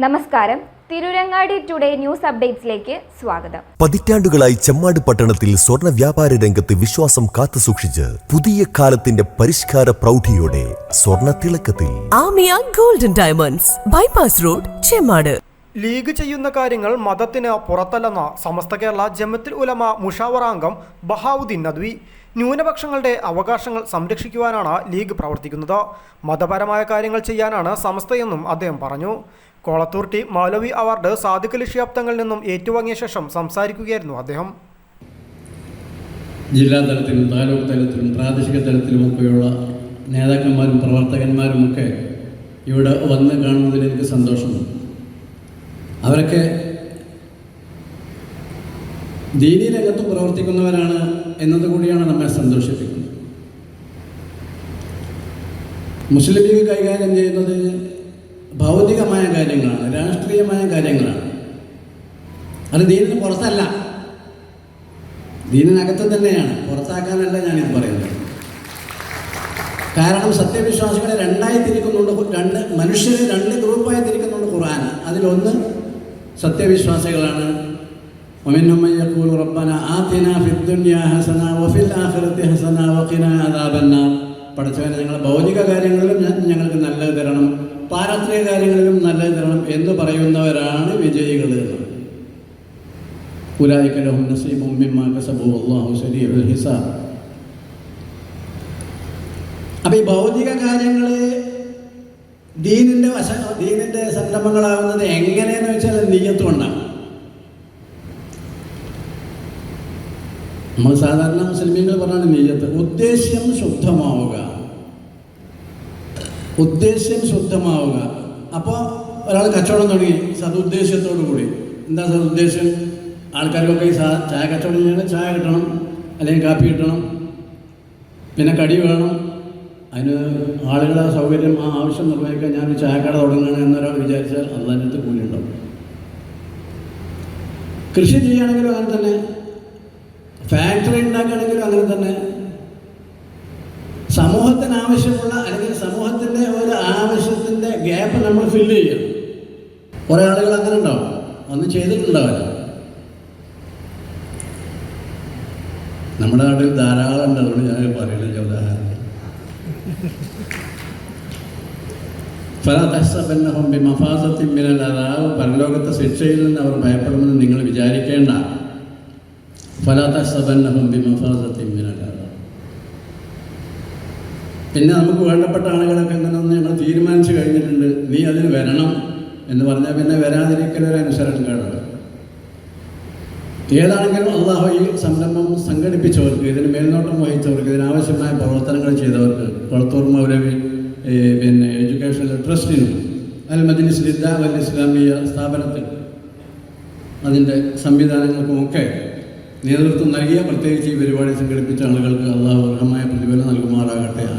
നമസ്കാരം. Tirurangadi today news അപ്ഡേറ്റ്സിലേക്ക് സ്വാഗതം. പതിറ്റാണ്ടുകളായി ചെമ്മാട് പട്ടണത്തിൽ സ്വർണ വ്യാപാര രംഗത്ത് വിശ്വാസം കാത്തുസൂക്ഷിച്ച് പുതിയ കാലത്തിന്റെ പരിഷ്കാര പ്രൗഢിയോടെ സ്വർണ തിളക്കത്തിൽ. Amiya golden diamonds. Bypass road Chemmad. League ചെയ്യുന്ന കാര്യങ്ങൾ മതത്തിന് പുറത്തല്ലെന്ന സമസ്ത കേരള ജമത്തിൽ ഉലമ മുഷാവറാംഗം ബഹാവുദ്ദീൻ നദ്വി ന്യൂനപക്ഷങ്ങളുടെ അവകാശങ്ങൾ സംരക്ഷിക്കുവാനാണ് ലീഗ് പ്രവർത്തിക്കുന്നത്. മതപരമായ കാര്യങ്ങൾ ചെയ്യാനാണ് സമസ്തയെന്നും അദ്ദേഹം പറഞ്ഞു. കോളത്തൂർ ടി മൗലവി അവാർഡ് സാദിഖ് ഷിയാബ്ദങ്ങളിൽ നിന്നും ഏറ്റുവാങ്ങിയ ശേഷം സംസാരിക്കുകയായിരുന്നു അദ്ദേഹം. ജില്ലാ തലത്തിലും താലൂക്ക് തലത്തിലും പ്രാദേശിക തലത്തിലും തലത്തിലുമൊക്കെയുള്ള നേതാക്കന്മാരും പ്രവർത്തകന്മാരുമൊക്കെ ഇവിടെ വന്ന് കാണുന്നതിൽ എനിക്ക് സന്തോഷമുണ്ട്. അവരൊക്കെ ദീനി രംഗത്ത് പ്രവർത്തിക്കുന്നവരാണ് എന്നതുകൂടിയാണ് നമ്മെ സന്തോഷിപ്പിക്കുന്നത്. മുസ്ലിം ലീഗ് കൈകാര്യം ചെയ്യുന്നത് ഭൗതികമായ കാര്യങ്ങളാണ് രാഷ്ട്രീയമായ കാര്യങ്ങളാണ്. അത് ദീനിന് പുറത്തല്ല. ദീനിനകത്ത് തന്നെയാണ്. പുറത്താക്കാനല്ല ഞാനിത് പറയുന്നത്. കാരണം സത്യവിശ്വാസികളെ രണ്ടായി തിരിക്കുന്നുണ്ട് രണ്ട് മനുഷ്യരെ രണ്ട് ഗ്രൂപ്പായി തിരിക്കുന്നുണ്ട് ഖുർആൻ. അതിലൊന്ന് സത്യവിശ്വാസികളാണ് ومنهم من يقول ربنا آتنا في الدنيا حسنة وفي الآخرة حسنة وقنا عذاب النار പഠിച്ചവനെ ഞങ്ങൾ ഭൗതിക കാര്യങ്ങളിലും ഞ- ഞങ്ങൾക്ക് നല്ലത് തരണം പാരത്രിക കാര്യങ്ങളിലും നല്ലത് തരണം എന്ന് പറയുന്നവരാണ് വിജയികൾ എന്ന് أولئك لهم نصيب مما كسبوا والله سريع الحساب അപ്പൊ ഈ ഭൗതിക കാര്യങ്ങള് ദീനിന്റെ വശ ദീനിന്റെ സംരംഭങ്ങളാകുന്നത് എങ്ങനെയെന്ന് വെച്ചാൽ നീയത്ത് കൊണ്ടാണ് നമ്മൾ സാധാരണ മുസ്ലിമീങ്ങൾ പറഞ്ഞാണ് നീയത്ത് ഉദ്ദേശ്യം ശുദ്ധമാവുക. ഉദ്ദേശ്യം ശുദ്ധമാവുക. അപ്പോൾ ഒരാൾ കച്ചവടം തുടങ്ങി സതുദ്ദേശത്തോടു കൂടി. എന്താ സതുദ്ദേശം ആൾക്കാർക്കൊക്കെ ഈ ചായ കച്ചവടം ചെയ്യണം ചായ കിട്ടണം അല്ലെങ്കിൽ കാപ്പി കിട്ടണം പിന്നെ കടി വേണം അതിന് ആളുകളെ സൗകര്യം ആ ആവശ്യം നിർവഹിക്കാൻ ഞാൻ ചായക്കട തുടങ്ങണം എന്നൊരാൾ വിചാരിച്ചാൽ അത് അതിനകത്ത് കൂലിയുണ്ടാവും. കൃഷി ചെയ്യുകയാണെങ്കിലും അങ്ങനെ തന്നെ. ഫാക്ടറി ഉണ്ടാക്കുകയാണെങ്കിലും അങ്ങനെ തന്നെ. സമൂഹത്തിന് ആവശ്യമുള്ള അല്ലെങ്കിൽ സമൂഹത്തിന്റെ ഒരു ആവശ്യത്തിന്റെ ഗ്യാപ്പ് നമ്മൾ ഫില്ല് ചെയ്യണം കുറേ ആളുകൾ അങ്ങനെ ഉണ്ടാവും. ഒന്നും ചെയ്തിട്ടുണ്ടാവില്ല. നമ്മുടെ നാട്ടിൽ ധാരാളം ഉണ്ട്. അതുകൊണ്ട് ഞാൻ പറയുന്നില്ല ഉദാഹരണം. ഫലതഹസബന്നഹും ബിമഫാസത്തിൻ മിനൽ അതാവ് പരലോകത്തെ ശിക്ഷയിൽ നിന്ന് അവർ ഭയപ്പെടുമെന്ന് നിങ്ങൾ വിചാരിക്കേണ്ട. ഫലതഹസബന്നഹും ബിമഫാസത്തിൻ മിനൽ അതാവ് പിന്നെ നമുക്ക് വേണ്ടപ്പെട്ട ആളുകളൊക്കെ എങ്ങനെയൊന്ന് ഞങ്ങൾ തീരുമാനിച്ചു കഴിഞ്ഞിട്ടുണ്ട്. നീ അതിന് വരണം എന്ന് പറഞ്ഞാൽ പിന്നെ വരാതിരിക്കലൊരു അനുസരണക്കേടാണ്. ഏതാണെങ്കിലും അള്ളാഹു ഈ സംരംഭം സംഘടിപ്പിച്ചവർക്ക് ഇതിന് മേൽനോട്ടം വഹിച്ചവർക്ക് ഇതിനാവശ്യമായ പ്രവർത്തനങ്ങൾ ചെയ്തവർക്ക് കൊളത്തൂർ മൗലവി പിന്നെ എഡ്യൂക്കേഷണൽ ട്രസ്റ്റിനും അൽ ലിദ്ദ അൽ ഇസ്ലാമിയ സ്ഥാപനത്തിൽ അതിന്റെ സംവിധാനങ്ങൾക്കുമൊക്കെ നേതൃത്വം നൽകിയ പ്രത്യേകിച്ച് ഈ പരിപാടി സംഘടിപ്പിച്ച ആളുകൾക്ക് അള്ളാഹു അർഹമായ പ്രതിഫലം നൽകുമാറാകട്ടെ.